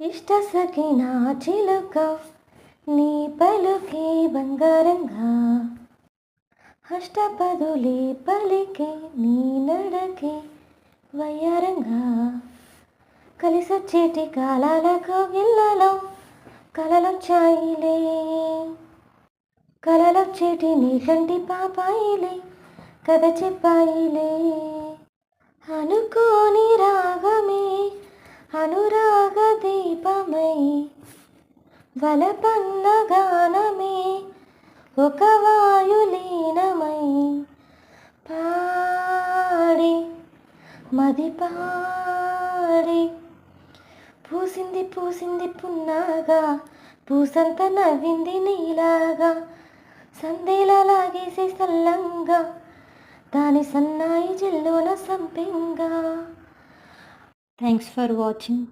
ఇష్ట సఖినా చిలుక నీ పలుకే బంగారంగా. అష్టపదులే పలికే నీ నడకే వయ్యారంగా. కలిసొచ్చేటి కాలాలకు గిల్లలో కలలొచ్చాయిలే. కలలొచ్చేటి నీ కంటి పాపాయిలే కథ చెప్పాయిలే. వలపన్న గానమే ఒక వాయులీనమై పాడి మది పాడి. పూసింది పూసింది పున్నాగా పూసంత నవ్వింది నీలాగా. సందేలా లాగేసి సల్లంగా దాని సన్నాయి జిల్లోన సంపెంగా. Thanks for watching